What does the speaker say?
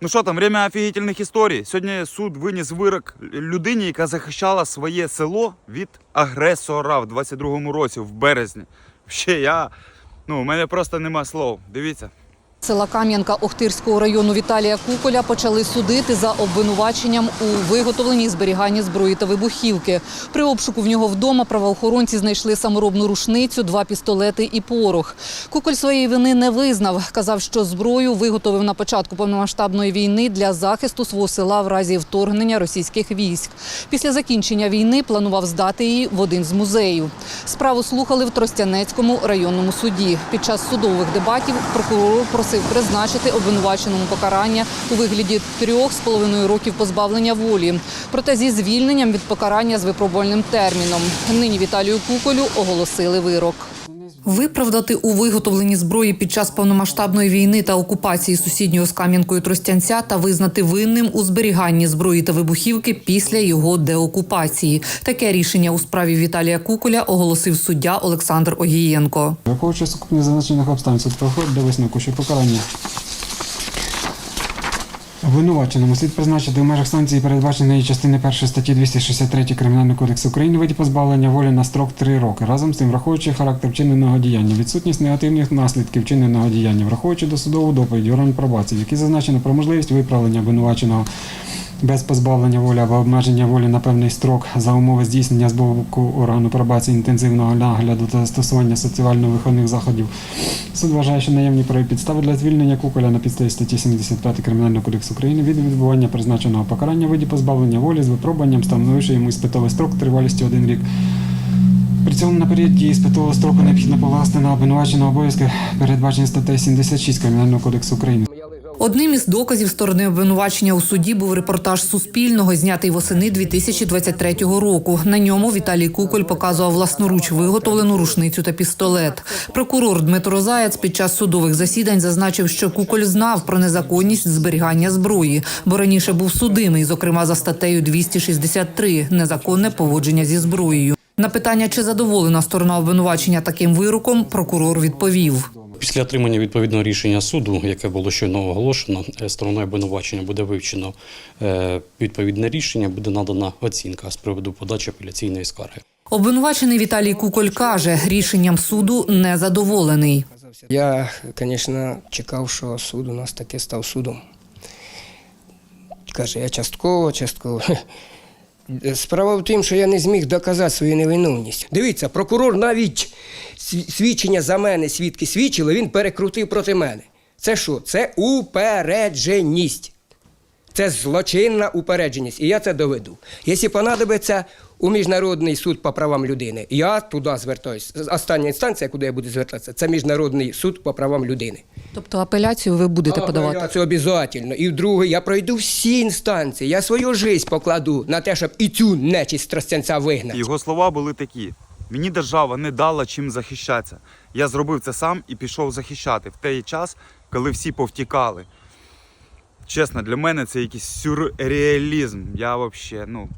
Ну що там, время офігітельних історій. Сьогодні суд виніс вирок людині, яка захищала своє село від агресора в 22-му році, в березні. Ще я. Ну, у мене просто нема слов. Дивіться. Села Кам'янка Охтирського району Віталія Куколя почали судити за обвинуваченням у виготовленні зберіганні зброї та вибухівки. При обшуку в нього вдома правоохоронці знайшли саморобну рушницю, два пістолети і порох. Куколь своєї вини не визнав. Казав, що зброю виготовив на початку повномасштабної війни для захисту свого села в разі вторгнення російських військ. Після закінчення війни планував здати її в один з музеїв. Справу слухали в Тростянецькому районному суді. Під час судових дебатів прокурор просив призначити обвинуваченому покарання у вигляді трьох з половиною років позбавлення волі. Проте зі звільненням від покарання з випробувальним терміном. Нині Віталію Куколю оголосили вирок. Виправдати у виготовленні зброї під час повномасштабної війни та окупації сусіднього з Кам'янкою Тростянця та визнати винним у зберіганні зброї та вибухівки після його деокупації. Таке рішення у справі Віталія Куколя оголосив суддя Олександр Огієнко. Враховуючи сукупні зазначених обставин, суд проходить до висновку, що покарання обвинуваченому слід призначити в межах санкції, передбаченої частини 1 статті 263 Кримінального кодексу України, виді позбавлення волі на строк 3 роки. Разом з тим, враховуючи характер вчиненого діяння, відсутність негативних наслідків вчиненого діяння, враховуючи досудову доповідь органів пробації, в якій зазначено про можливість виправлення обвинуваченого без позбавлення волі або обмеження волі на певний строк за умови здійснення з боку органу пробації інтенсивного нагляду та застосування соціально-виховних заходів. Суд вважає, що наявні праві підстави для звільнення Куколя на підставі статті 75 Кримінального кодексу України від відбування призначеного покарання виді позбавлення волі з випробуванням, встановивши йому іспитовий строк тривалістю один рік. При цьому на період дії спитового строку необхідно покласти на обвинуваченого обов'язки, передбачені статтею 76 Кримінального кодексу України. Одним із доказів сторони обвинувачення у суді був репортаж Суспільного, знятий восени 2023 року. На ньому Віталій Куколь показував власноруч виготовлену рушницю та пістолет. Прокурор Дмитро Заяц під час судових засідань зазначив, що Куколь знав про незаконність зберігання зброї, бо раніше був судимий, зокрема за статтею 263 – незаконне поводження зі зброєю. На питання, чи задоволена сторона обвинувачення таким вироком, прокурор відповів. Після отримання відповідного рішення суду, яке було щойно оголошено, е, стороною обвинувачення буде вивчено е, відповідне рішення, буде надана оцінка з приводу подачі апеляційної скарги. Обвинувачений Віталій Куколь каже, рішенням суду не задоволений. Я, звісно, чекав, що суд у нас таки став судом. Каже, я частково, частково. Справа в тім, що я не зміг доказати свою невиновність. Дивіться, прокурор навіть свідчення за мене, свідки свідчили, він перекрутив проти мене. Це що? Це упередженість. Це злочинна упередженість. І я це доведу. Якщо понадобиться у Міжнародний суд по правам людини, я туди звертаюся. Остання інстанція, куди я буду звертатися, це Міжнародний суд по правам людини. Тобто апеляцію ви будете подавати? Це обов'язково. І вдруге, я пройду всі інстанції, я свою життя покладу на те, щоб і цю нечість Тростянця вигнати. Його слова були такі: мені держава не дала чим захищатися. Я зробив це сам і пішов захищати в той час, коли всі повтікали. Чесно, для мене це якийсь сюрреалізм. Я взагалі, ну.